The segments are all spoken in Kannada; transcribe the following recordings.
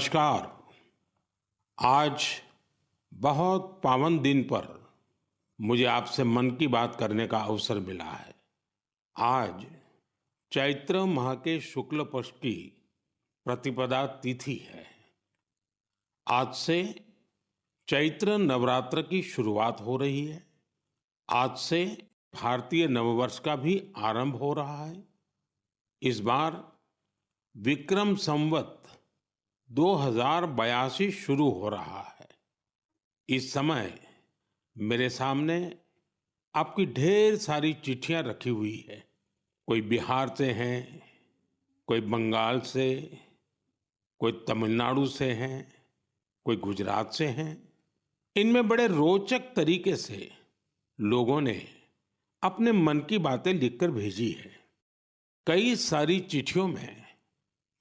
नमस्कार। आज बहुत पावन दिन पर मुझे आपसे मन की बात करने का अवसर मिला है। आज चैत्र माह के शुक्ल पक्ष की प्रतिपदा तिथि है। आज से चैत्र नवरात्र की शुरुआत हो रही है। आज से भारतीय नववर्ष का भी आरंभ हो रहा है। इस बार विक्रम संवत दो हज़ार बयासी शुरू हो रहा है। इस समय मेरे सामने आपकी ढेर सारी चिट्ठियाँ रखी हुई है। कोई बिहार से हैं, कोई बंगाल से, कोई तमिलनाडु से हैं, कोई गुजरात से हैं। इनमें बड़े रोचक तरीके से लोगों ने अपने मन की बातें लिखकर भेजी है। कई सारी चिट्ठियों में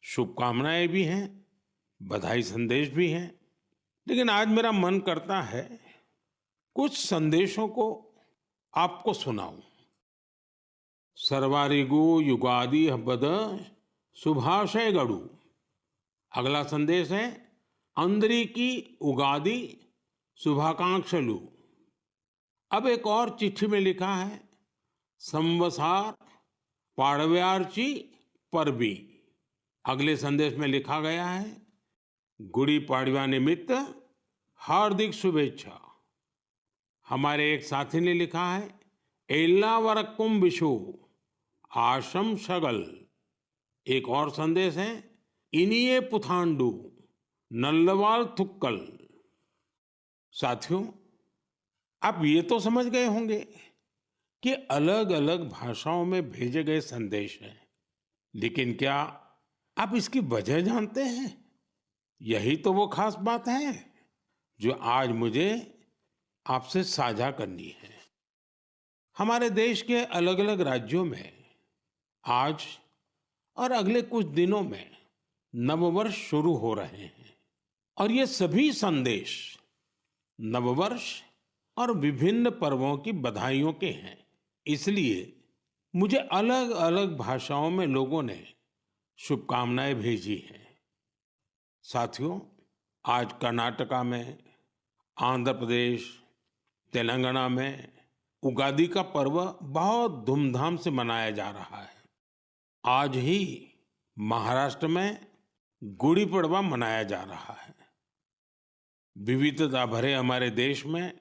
शुभकामनाएँ भी हैं बधाई संदेश भी हैं, लेकिन आज मेरा मन करता है कुछ संदेशों को आपको सुनाऊं। सर्वारिगु युगादि हब्बद सुभाषय गड़ू। अगला संदेश है, अंदरी की उगादि शुभाकांक्षलु अब एक और चिट्ठी में लिखा है, संवसार पाड़व्यार्ची परबी। अगले संदेश में लिखा गया है गुड़ी पाड़वा निमित्त हार्दिक शुभेच्छा। हमारे एक साथी ने लिखा है एल्ला एल्लावरकुम विशु आशम शगल। एक और संदेश है, इनिये पुथांडु, नल्लवाल थुक्कल। साथियों, आप ये तो समझ गए होंगे कि अलग अलग भाषाओं में भेजे गए संदेश हैं, लेकिन क्या आप इसकी वजह जानते हैं? यही तो वो खास बात है जो आज मुझे आपसे साझा करनी है। हमारे देश के अलग अलग राज्यों में आज और अगले कुछ दिनों में नववर्ष शुरू हो रहे हैं और ये सभी संदेश नववर्ष और विभिन्न पर्वों की बधाइयों के हैं। इसलिए मुझे अलग अलग भाषाओं में लोगों ने शुभकामनाएँ भेजी हैं। साथियों, आज कर्नाटका में, आंध्र प्रदेश, तेलंगाना में उगादि का पर्व बहुत धूमधाम से मनाया जा रहा है। आज ही महाराष्ट्र में गुड़ी पड़वा मनाया जा रहा है। विविधता भरे हमारे देश में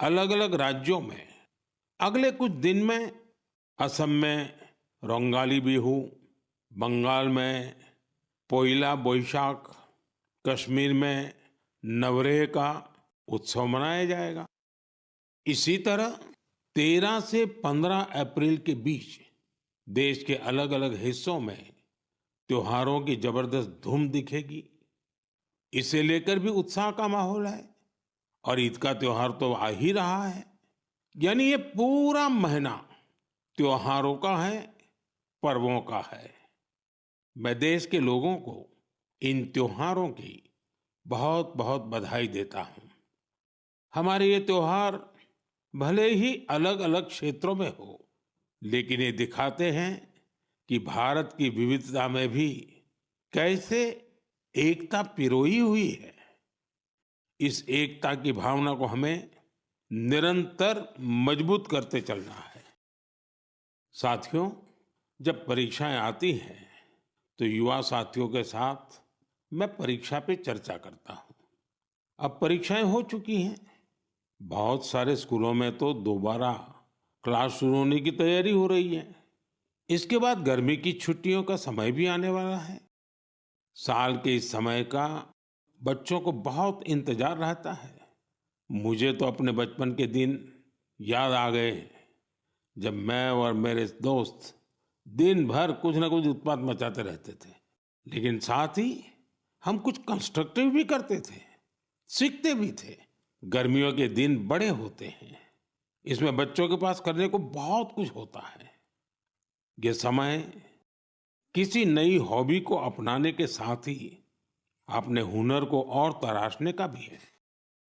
अलग अलग राज्यों में, अगले कुछ दिन में असम में रोंगाली बिहू, बंगाल में पोइला, बोईशाख कश्मीर में नवरेह का उत्सव मनाया जाएगा। इसी तरह 13 से 15 अप्रैल के बीच देश के अलग अलग हिस्सों में त्योहारों की ज़बरदस्त धूम दिखेगी। इसे लेकर भी उत्साह का माहौल है और ईद का त्योहार तो आ ही रहा है। यानी ये पूरा महीना त्योहारों का है, पर्वों का है। मैं देश के लोगों को इन त्योहारों की बहुत बहुत बधाई देता हूँ। हमारे ये त्योहार भले ही अलग अलग क्षेत्रों में हो, लेकिन ये दिखाते हैं कि भारत की विविधता में भी कैसे एकता पिरोई हुई है। इस एकता की भावना को हमें निरंतर मज़बूत करते चलना है। साथियों, जब परीक्षाएँ आती हैं तो युवा साथियों के साथ मैं परीक्षा पे चर्चा करता हूँ। अब परीक्षाएँ हो चुकी हैं। बहुत सारे स्कूलों में तो दोबारा क्लास शुरू होने की तैयारी हो रही है। इसके बाद गर्मी की छुट्टियों का समय भी आने वाला है। साल के इस समय का बच्चों को बहुत इंतज़ार रहता है। मुझे तो अपने बचपन के दिन याद आ गए जब मैं और मेरे दोस्त दिन भर कुछ ना कुछ उत्पाद मचाते रहते थे। लेकिन साथ ही हम कुछ कंस्ट्रक्टिव भी करते थे, सीखते भी थे। गर्मियों के दिन बड़े होते हैं। इसमें बच्चों के पास करने को बहुत कुछ होता है। ये समय किसी नई हॉबी को अपनाने के साथ ही अपने हुनर को और तराशने का भी है।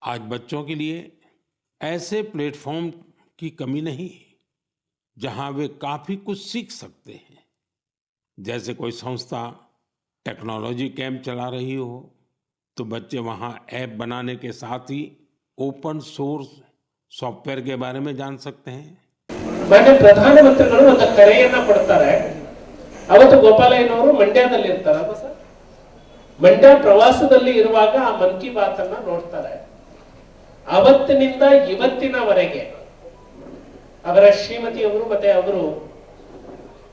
आज बच्चों के लिए ऐसे प्लेटफॉर्म की कमी नहीं, जहाँ वे काफ़ी कुछ सीख सकते हैं। जैसे कोई संस्था टेक्नोलॉजी कैंप चला रही हो तो बच्चे वहाँ ऐप बनाने के साथ ही ओपन सोर्स सॉफ्टवेयर के बारे में जान सकते हैं ಮಾನ್ಯ ಪ್ರಧಾನಮಂತ್ರಿಗಳು ಒಂದು ಕರೆಯನ್ನ ಕೊಡ್ತಾರೆ ಅವತ್ತು ಗೋಪಾಲಯ್ಯನವರು ಮಂಡ್ಯದಲ್ಲಿ ಇರ್ತಾರೆ ಅಲ್ವಾ ಸರ್ ಮಂಡ್ಯ ಪ್ರವಾಸದಲ್ಲಿ ಇರುವಾಗ ಆ ಮನ್ ಕಿ ಬಾತ್ ಅನ್ನ ನೋಡ್ತಾರೆ ಅವತ್ತಿನಿಂದ ಇವತ್ತಿನವರೆಗೆ ಅವರ ಶ್ರೀಮತಿಯವರು ಮತ್ತೆ ಅವರು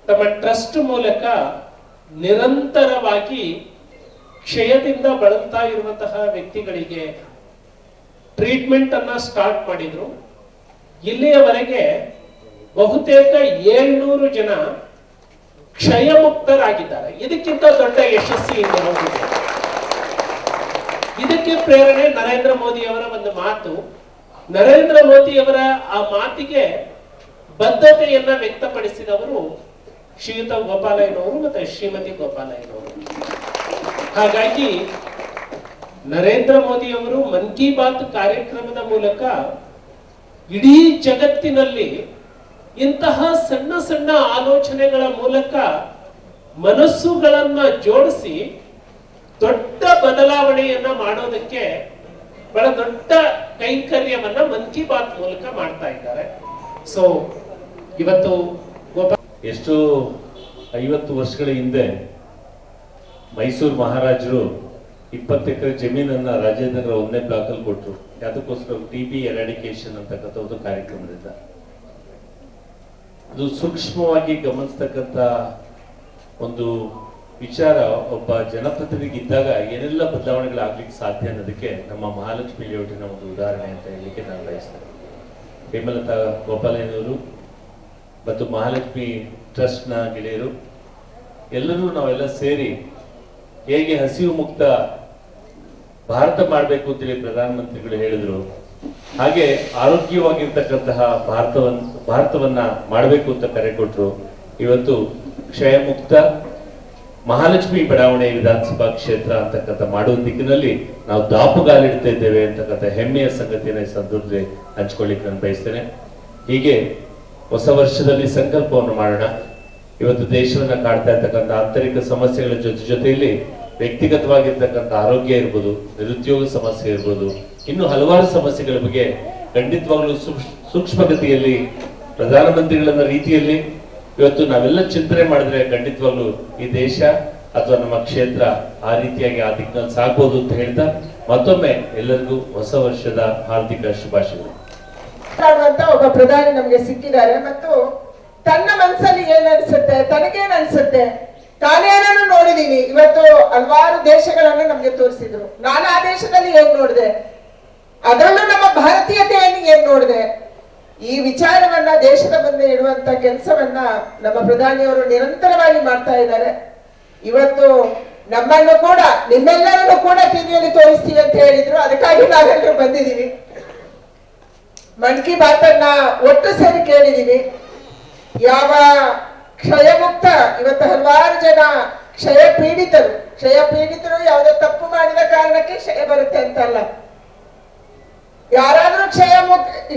ತಮ್ಮ ಟ್ರಸ್ಟ್ ಮೂಲಕ ನಿರಂತರವಾಗಿ ಕ್ಷಯದಿಂದ ಬಳಲ್ತಾ ಇರುವಂತಹ ವ್ಯಕ್ತಿಗಳಿಗೆ ಟ್ರೀಟ್ಮೆಂಟ್ ಅನ್ನ ಸ್ಟಾರ್ಟ್ ಮಾಡಿದ್ರು. ಇಲ್ಲಿಯವರೆಗೆ ಬಹುತೇಕ ಏಳ್ನೂರು ಜನ ಕ್ಷಯ ಮುಕ್ತರಾಗಿದ್ದಾರೆ ಇದಕ್ಕಿಂತ ದೊಡ್ಡ ಯಶಸ್ಸು ಇದಕ್ಕೆ ಪ್ರೇರಣೆ ನರೇಂದ್ರ ಮೋದಿ ಅವರ ಒಂದು ಮಾತು. ನರೇಂದ್ರ ಮೋದಿ ಅವರ ಆ ಮಾತಿಗೆ ಬದ್ಧತೆಯನ್ನ ವ್ಯಕ್ತಪಡಿಸಿದವರು ಶ್ರೀಯುತ ಗೋಪಾಲಯ್ಯನವರು ಮತ್ತೆ ಶ್ರೀಮತಿ ಗೋಪಾಲಯ್ಯನವರು. ಹಾಗಾಗಿ ನರೇಂದ್ರ ಮೋದಿ ಅವರು ಮನ್ ಕಿ ಬಾತ್ ಕಾರ್ಯಕ್ರಮದ ಮೂಲಕ ಇಡೀ ಜಗತ್ತಿನಲ್ಲಿ ಇಂತಹ ಸಣ್ಣ ಸಣ್ಣ ಆಲೋಚನೆಗಳ ಮೂಲಕ ಮನಸ್ಸುಗಳನ್ನ ಜೋಡಿಸಿ ದೊಡ್ಡ ಬದಲಾವಣೆಯನ್ನ ಮಾಡೋದಕ್ಕೆ ಬಹಳ ದೊಡ್ಡ ಕೈಂಕರ್ಯವನ್ನ ಮನ್ ಕಿ ಬಾತ್ ಮೂಲಕ ಮಾಡ್ತಾ ಇದ್ದಾರೆ. ಸೊ ಇವತ್ತು ಎಷ್ಟೋ ಐವತ್ತು ವರ್ಷಗಳ ಹಿಂದೆ ಮೈಸೂರು ಮಹಾರಾಜರು ಇಪ್ಪತ್ತು ಎಕರೆ ಜಮೀನನ್ನ ರಾಜೇಂದ್ರ ಒಂದನೇ ಬ್ಲಾಕಲ್ಲಿ ಕೊಟ್ಟರು ಅದಕ್ಕೋಸ್ಕರ ಟಿ ಬಿ ಎರಾಡಿಕೇಶನ್ ಅಂತಕ್ಕಂಥ ಒಂದು ಕಾರ್ಯಕ್ರಮದಿಂದ. ಅದು ಸೂಕ್ಷ್ಮವಾಗಿ ಗಮನಿಸ್ತಕ್ಕಂಥ ಒಂದು ವಿಚಾರ ಒಬ್ಬ ಜನಪ್ರತಿನಿಧಿ ಇದ್ದಾಗ ಏನೆಲ್ಲ ಬದಲಾವಣೆಗಳಾಗ್ಲಿಕ್ಕೆ ಸಾಧ್ಯ ಅನ್ನೋದಕ್ಕೆ ನಮ್ಮ ಮಹಾಲಕ್ಷ್ಮಿ ಲೇಔಟಿನ ಒಂದು ಉದಾಹರಣೆ ಅಂತ ಹೇಳಲಿಕ್ಕೆ ನಾನು ಬಯಸ್ತೇನೆ. ಹೇಮಲತಾ ಗೋಪಾಲಯ್ಯನವರು ಮತ್ತು ಮಹಾಲಕ್ಷ್ಮಿ ಟ್ರಸ್ಟ್ನ ಗೆಳೆಯರು, ಎಲ್ಲರೂ ನಾವೆಲ್ಲ ಸೇರಿ ಹೇಗೆ ಹಸಿವು ಮುಕ್ತ ಭಾರತ ಮಾಡಬೇಕು ಅಂತೇಳಿ ಪ್ರಧಾನಮಂತ್ರಿಗಳು ಹೇಳಿದರು. ಹಾಗೆ ಆರೋಗ್ಯವಾಗಿರ್ತಕ್ಕಂತಹ ಭಾರತವನ್, ಭಾರತವನ್ನ ಮಾಡಬೇಕು ಅಂತ ಕರೆ ಕೊಟ್ರು. ಇವತ್ತು ಕ್ಷಯ ಮುಕ್ತ, ಮಹಾಲಕ್ಷ್ಮಿ ಬಡಾವಣೆ ವಿಧಾನಸಭಾ ಕ್ಷೇತ್ರ ಅಂತಕ್ಕಂಥ ಮಾಡುವ ದಿಕ್ಕಿನಲ್ಲಿ ನಾವು ದಾಪುಗಾಲಿಡ್ತಾ ಇದ್ದೇವೆ ಅಂತಕ್ಕಂಥ ಹೆಮ್ಮೆಯ ಸಂಗತಿಯನ್ನು ಸಂದರ್ಭದಲ್ಲಿ ಹಂಚ್ಕೊಳ್ಳಿಕ್ಕೆ ನಾನು ಬಯಸ್ತೇನೆ. ಹೀಗೆ ಹೊಸ ವರ್ಷದಲ್ಲಿ ಸಂಕಲ್ಪವನ್ನು ಮಾಡೋಣ. ಇವತ್ತು ದೇಶವನ್ನ ಕಾಡ್ತಾ ಇರ್ತಕ್ಕಂಥ ಆಂತರಿಕ ಸಮಸ್ಯೆಗಳ ಜೊತೆ ಜೊತೆಯಲ್ಲಿ ವ್ಯಕ್ತಿಗತವಾಗಿರ್ತಕ್ಕಂಥ ಆರೋಗ್ಯ ಇರ್ಬೋದು, ನಿರುದ್ಯೋಗ ಸಮಸ್ಯೆ ಇರ್ಬೋದು, ಇನ್ನು ಹಲವಾರು ಸಮಸ್ಯೆಗಳ ಬಗ್ಗೆ ಖಂಡಿತವಾಗ್ಲೂ ಸೂಕ್ಷ್- ಸೂಕ್ಷ್ಮಗತಿಯಲ್ಲಿ ಪ್ರಧಾನಮಂತ್ರಿಗಳ ರೀತಿಯಲ್ಲಿ ಇವತ್ತು ನಾವೆಲ್ಲ ಚಿಂತನೆ ಮಾಡಿದ್ರೆ ಖಂಡಿತವಾಗ್ಲೂ ಈ ದೇಶ ಅಥವಾ ನಮ್ಮ ಕ್ಷೇತ್ರ ಆ ರೀತಿಯಾಗಿ ಆ ದಿಕ್ಕಿನಲ್ಲಿ ಸಾಗ್ಬೋದು ಅಂತ ಹೇಳ್ತಾ ಮತ್ತೊಮ್ಮೆ ಎಲ್ಲರಿಗೂ ಹೊಸ ವರ್ಷದ ಹಾರ್ದಿಕ ಶುಭಾಶಯಗಳು. ಒಬ್ಬ ಪ್ರಧಾನಿ ನಮಗೆ ಸಿಕ್ಕಿದ್ದಾರೆ. ಮತ್ತು ತನ್ನ ಮನಸ್ಸಲ್ಲಿ ಏನ್ ಅನ್ಸುತ್ತೆ? ತನಗೇನ್ ಅನ್ಸುತ್ತೆ? ತಾನೇನನ್ನು ನೋಡಿದೀನಿ. ಇವತ್ತು ಹಲವಾರು ದೇಶಗಳನ್ನು ನಮ್ಗೆ ತೋರಿಸಿದ್ರು. ನಾನು ಆ ದೇಶದಲ್ಲಿ ಏನ್ ನೋಡಿದೆ? ಅದರಲ್ಲೂ ನಮ್ಮ ಭಾರತೀಯತೆಯನ್ನು ಏನ್ ನೋಡಿದೆ? ಈ ವಿಚಾರವನ್ನ ದೇಶದ ಮುಂದೆ ಇಡುವಂತ ಕೆಲಸವನ್ನ ನಮ್ಮ ಪ್ರಧಾನಿಯವರು ನಿರಂತರವಾಗಿ ಮಾಡ್ತಾ ಇದ್ದಾರೆ. ಇವತ್ತು ನಮ್ಮನ್ನು ಕೂಡ, ನಿಮ್ಮೆಲ್ಲರನ್ನು ಕೂಡ ಟಿವಿಯಲ್ಲಿ ತೋರಿಸ್ತೀವಿ ಅಂತ ಹೇಳಿದ್ರು. ಅದಕ್ಕಾಗಿ ನಾವೆಲ್ಲರೂ ಬಂದಿದ್ದೀವಿ. ಮನ್ ಕಿ ಬಾತನ್ನ ಒಟ್ಟು ಸೇರಿ ಕೇಳಿದೀವಿ ಯಾವ ಕ್ಷಯಮುಕ್ತ ಇವತ್ತು ಹಲವಾರು ಜನ ಕ್ಷಯ ಪೀಡಿತರು ಕ್ಷಯ ಪೀಡಿತರು ಯಾವುದೋ ತಪ್ಪು ಮಾಡಿದ ಕಾರಣಕ್ಕೆ ಕ್ಷಯ ಬರುತ್ತೆ ಅಂತಲ್ಲ. ಯಾರಾದ್ರೂ ಕ್ಷಯ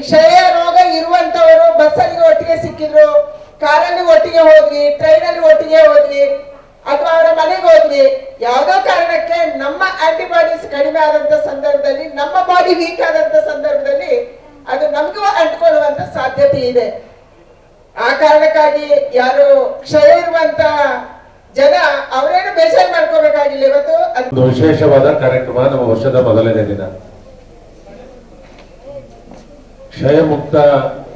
ಕ್ಷಯ ರೋಗ ಇರುವಂತವರು ಬಸ್ಸಲ್ಲಿ ಒಟ್ಟಿಗೆ ಸಿಕ್ಕಿದ್ರು, ಕಾರಲ್ಲಿ ಒಟ್ಟಿಗೆ ಹೋದ್ವಿ, ಟ್ರೈನಲ್ಲಿ ಒಟ್ಟಿಗೆ ಹೋದ್ವಿ, ಅಥವಾ ಅವರ ಮನೆಗೆ ಹೋದ್ವಿ, ಯಾವುದೋ ಕಾರಣಕ್ಕೆ ನಮ್ಮ ಆಂಟಿಬಾಡೀಸ್ ಕಡಿಮೆ ಆದಂತ ಸಂದರ್ಭದಲ್ಲಿ, ನಮ್ಮ ಬಾಡಿ ವೀಕ್ ಆದಂತ ಸಂದರ್ಭದಲ್ಲಿ ಅದು ನಮಗೂ ಅಂಟ್ಕೊಳ್ಳುವಂತ ಸಾಧ್ಯತೆ ಇದೆ. ಆ ಕಾರಣಕ್ಕಾಗಿ ಯಾರು ಕ್ಷಯ ಇರುವಂತ ಜನ ಅವರೇನು ಬೇಜಾರು ಮಾಡ್ಕೋಬೇಕಾಗಿಲ್ಲ ಇವತ್ತು? ಒಂದು ವಿಶೇಷವಾದ ಕಾರ್ಯಕ್ರಮ ನಮ್ಮ ವರ್ಷದ ಮೊದಲನೇ ದಿನ. ಕ್ಷಯ ಮುಕ್ತ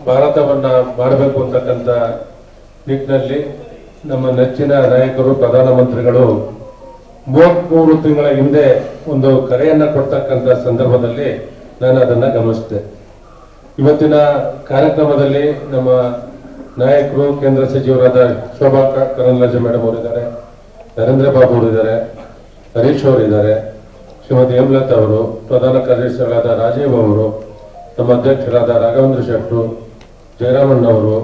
ಭಾರತವನ್ನ ಮಾಡಬೇಕು ಅಂತಕ್ಕಂಥ ನಿಟ್ಟಿನಲ್ಲಿ ನಮ್ಮ ನೆಚ್ಚಿನ ನಾಯಕರು, ಪ್ರಧಾನಮಂತ್ರಿಗಳು ಮೂವತ್ಮೂರು ತಿಂಗಳ ಹಿಂದೆ ಒಂದು ಕರೆಯನ್ನ ಕೊಡ್ತಕ್ಕಂಥ ಸಂದರ್ಭದಲ್ಲಿ ನಾನು ಅದನ್ನ ಗಮನಿಸಿದೆ. ಇವತ್ತಿನ ಕಾರ್ಯಕ್ರಮದಲ್ಲಿ ನಮ್ಮ ನಾಯಕರು ಕೇಂದ್ರ ಸಚಿವರಾದ ಶೋಭಾ ಕರಂದ್ಲಾಜೆ ಮೇಡಮ್ ಅವರಿದ್ದಾರೆ, ನರೇಂದ್ರ ಬಾಬು ಅವರಿದ್ದಾರೆ, ಹರೀಶ್ ಅವರಿದ್ದಾರೆ, ಶ್ರೀಮತಿ ಹೇಮಲತಾ ಅವರು, ಪ್ರಧಾನ ಕಾರ್ಯದರ್ಶಿಗಳಾದ ರಾಜೀವ್ ಅವರು, ನಮ್ಮ ಅಧ್ಯಕ್ಷರಾದ ರಾಘವೇಂದ್ರ ಶೆಟ್ಟರು ಜಯರಾಮಣ್ಣ ಅವರು,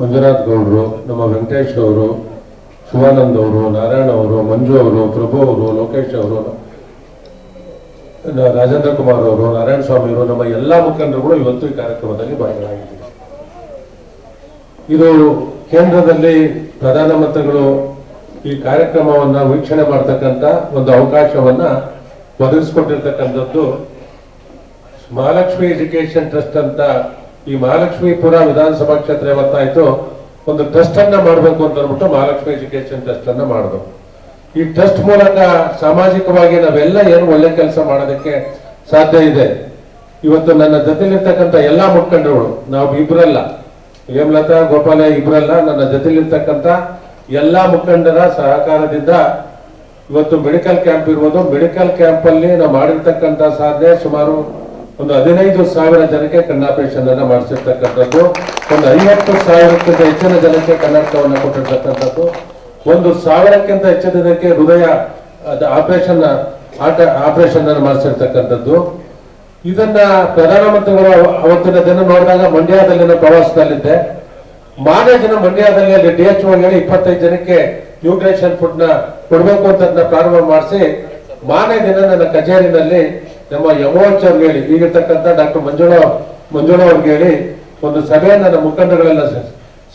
ಮಂಜುನಾಥ್ ಗೌಡರು, ನಮ್ಮ ವೆಂಕಟೇಶ್ ಅವರು ಶಿವಾನಂದ್ ಅವರು, ನಾರಾಯಣ ಅವರು, ಮಂಜು ಅವರು, ಪ್ರಭು ಅವರು, ಲೋಕೇಶ್ ಅವರು ರಾಜೇಂದ್ರ ಕುಮಾರ್ ಅವರು, ನಾರಾಯಣ ಸ್ವಾಮಿ ಅವರು, ನಮ್ಮ ಎಲ್ಲಾ ಮುಖಂಡರುಗಳು ಇವತ್ತು ಈ ಕಾರ್ಯಕ್ರಮದಲ್ಲಿ ಭಾಗಿಯಾಗಿದ್ದಾರೆ ಇದು ಕೇಂದ್ರದಲ್ಲಿ ಪ್ರಧಾನಮಂತ್ರಿಗಳು ಈ ಕಾರ್ಯಕ್ರಮವನ್ನ ವೀಕ್ಷಣೆ ಮಾಡತಕ್ಕಂತ ಒಂದು ಅವಕಾಶವನ್ನ ಒದಗಿಸ್ಕೊಟ್ಟಿರ್ತಕ್ಕಂಥದ್ದು ಮಹಾಲಕ್ಷ್ಮಿ ಎಜುಕೇಶನ್ ಟ್ರಸ್ಟ್ ಅಂತ ಈ ಮಹಾಲಕ್ಷ್ಮೀಪುರ ವಿಧಾನಸಭಾ ಕ್ಷೇತ್ರ ಯಾವತ್ತಾಯ್ತು ಒಂದು ಟ್ರಸ್ಟ್ ಅನ್ನ ಮಾಡಬೇಕು ಅಂತ ಅಂದ್ಬಿಟ್ಟು ಮಹಾಲಕ್ಷ್ಮಿ ಎಜುಕೇಶನ್ ಟ್ರಸ್ಟ್ ಅನ್ನ ಮಾಡಿದ್ರು ಈ ಟ್ರಸ್ಟ್ ಮೂಲಕ ಸಾಮಾಜಿಕವಾಗಿ ನಾವೆಲ್ಲ ಏನು ಒಳ್ಳೆ ಕೆಲಸ ಮಾಡೋದಕ್ಕೆ ಸಾಧ್ಯ ಇದೆ. ಇವತ್ತು ನನ್ನ ಜೊತೆಲಿರ್ತಕ್ಕಂಥ ಎಲ್ಲಾ ಮುಖಂಡರುಗಳು, ನಾವು ಇಬ್ರಲ್ಲ, ಹೇಮಲತಾ, ಗೋಪಾಲ ಇಬ್ರಲ್ಲ, ನನ್ನ ಜೊತೆಲಿರ್ತಕ್ಕಂಥ ಎಲ್ಲಾ ಮುಖಂಡರ ಸಹಕಾರದಿಂದ ಇವತ್ತು ಮೆಡಿಕಲ್ ಕ್ಯಾಂಪ್ ಇರ್ಬೋದು. ಮೆಡಿಕಲ್ ಕ್ಯಾಂಪ್ ಅಲ್ಲಿ ನಾವು ಮಾಡಿರ್ತಕ್ಕಂಥ ಸಾಧನೆ ಸುಮಾರು ಒಂದು ಹದಿನೈದು ಸಾವಿರ ಜನಕ್ಕೆ ಕಣ್ಣಾಪರೇಷನ್ ಅನ್ನ ಮಾಡಿಸಿರ್ತಕ್ಕಂಥದ್ದು. ಒಂದು ಐವತ್ತು ಸಾವಿರಕ್ಕಿಂತ ಹೆಚ್ಚಿನ ಜನಕ್ಕೆ ಕನ್ನಡಕವನ್ನು ಕೊಟ್ಟಿರ್ತಕ್ಕಂಥದ್ದು. ಒಂದು ಸಾವಿರಕ್ಕಿಂತ ಹೆಚ್ಚು ದಿನಕ್ಕೆ ಹೃದಯ ಆಪರೇಷನ್ ಆಪರೇಷನ್ ಅನ್ನು ಮಾಡಿಸಿರ್ತಕ್ಕಂಥದ್ದು. ಇದನ್ನ ಪ್ರಧಾನಮಂತ್ರಿಗಳು ಅವತ್ತಿನ ದಿನ ನೋಡಿದಾಗ ಮಂಡ್ಯದಲ್ಲಿನ ಪ್ರವಾಸದಲ್ಲಿದ್ದೆ. ಮಾನ್ಯ ದಿನ ಮಂಡ್ಯದಲ್ಲಿ ಅಲ್ಲಿ ಡಿ ಎಚ್ ಹೇಳಿ ಇಪ್ಪತ್ತೈದು ಜನಕ್ಕೆ ನ್ಯೂಟ್ರಿಷನ್ ಫುಡ್ನ ಕೊಡಬೇಕು ಅಂತ ಪ್ರಾರಂಭ ಮಾಡಿಸಿ ಮಾನ್ಯ ದಿನ ನನ್ನ ಕಚೇರಿನಲ್ಲಿ ನಮ್ಮ ಯಮೋಚ್ ಅವ್ರಿಗೆ ಹೇಳಿ, ಈಗಿರ್ತಕ್ಕಂಥ ಡಾಕ್ಟರ್ ಮಂಜುಳ ಮಂಜುಳ ಅವ್ರಿಗೆ ಹೇಳಿ ಒಂದು ಸಭೆಯನ್ನ ನನ್ನ ಮುಖಂಡಗಳೆಲ್ಲ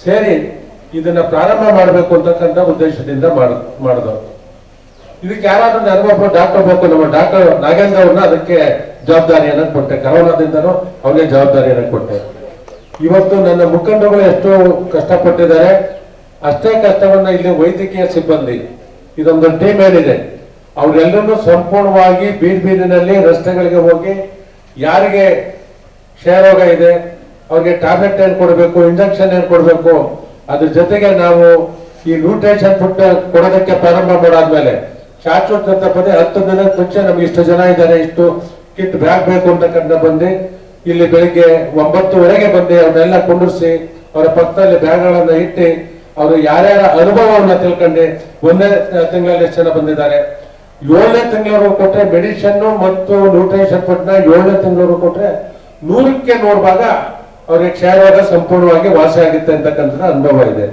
ಸೇರಿ ಇದನ್ನ ಪ್ರಾರಂಭ ಮಾಡಬೇಕು ಅಂತಕ್ಕಂಥ ಉದ್ದೇಶದಿಂದ ಮಾಡಿದ್ರು ಇದಕ್ಕೆ ಯಾರಾದ್ರೂ ನನಗೊಬ್ಬ ಡಾಕ್ಟರ್ ಬೇಕು ನಮ್ಮ ಡಾಕ್ಟರ್ ನಾಗೇಂದ್ರ ಅವ್ರನ್ನ ಅದಕ್ಕೆ ಜವಾಬ್ದಾರಿಯನ್ನ ಕೊಟ್ಟೆ. ಕರೋನಾದಿಂದನೂ ಅವ್ರಿಗೆ ಜವಾಬ್ದಾರಿಯನ್ನ ಕೊಟ್ಟೆ. ಇವತ್ತು ನನ್ನ ಮುಖಂಡಗಳು ಎಷ್ಟು ಕಷ್ಟಪಟ್ಟಿದ್ದಾರೆ. ಅಷ್ಟೇ ಕಷ್ಟವನ್ನ ಇಲ್ಲಿ ವೈದ್ಯಕೀಯ ಸಿಬ್ಬಂದಿ, ಇದೊಂದು ಟೀಮ್ ಏನಿದೆ. ಅವರೆಲ್ಲರೂ ಸಂಪೂರ್ಣವಾಗಿ ಬೀದ್ ಬೀದಿನಲ್ಲಿ ರಸ್ತೆಗಳಿಗೆ ಹೋಗಿ ಯಾರಿಗೆ ಕ್ಷಯರೋಗ ಇದೆ, ಅವ್ರಿಗೆ ಟ್ಯಾಬ್ಲೆಟ್ ಏನ್ ಕೊಡಬೇಕು ಇಂಜೆಕ್ಷನ್ ಏನ್ ಕೊಡಬೇಕು ಅದ್ರ ಜೊತೆಗೆ ನಾವು ಈ ನ್ಯೂಟ್ರೇಷನ್ ಫುಡ್ ಕೊಡೋದಕ್ಕೆ ಪ್ರಾರಂಭ ಮಾಡಾದ್ಮೇಲೆ ಶಾಶ್ವತ ಪದೇ ಹತ್ತು ದಿನದ ಮುಂಚೆ ನಮ್ಗೆ ಇಷ್ಟು ಜನ ಇದ್ದಾರೆ, ಇಷ್ಟು ಕಿಟ್ ಬ್ಯಾಗ್ ಬೇಕು ಅಂತಕ್ಕಂಥ ಬಂದು ಇಲ್ಲಿ ಬೆಳಿಗ್ಗೆ ಒಂಬತ್ತುವರೆಗೆ ಬಂದು ಅವ್ರನ್ನೆಲ್ಲ ಕುಂಡಿಸಿ ಅವರ ಪಕ್ಕದಲ್ಲಿ ಬ್ಯಾಗ್ಗಳನ್ನ ಇಟ್ಟು ಅವರು ಯಾರ್ಯಾರ ಅನುಭವವನ್ನ ತಿಳ್ಕೊಂಡು ಒಂದೇ ತಿಂಗಳಲ್ಲಿ ಎಷ್ಟು ಜನ ಬಂದಿದ್ದಾರೆ? ಏಳನೇ ತಿಂಗಳವರೆಗೂ ಕೊಟ್ರೆ ಮೆಡಿಷನ್ ಮತ್ತು ನ್ಯೂಟ್ರೇಷನ್ ಫುಡ್ನ ಏಳನೇ ತಿಂಗಳವರೆಗೂ ಕೊಟ್ರೆ ನೂರಕ್ಕೆ ನೂರು ಭಾಗ ಅವ್ರಿಗೆ ಕ್ಷಯರೋಗ ಸಂಪೂರ್ಣವಾಗಿ ವಾಸಿ ಆಗುತ್ತೆ ಅಂತಕ್ಕಂಥ ಅನುಭವ ಇದೆ.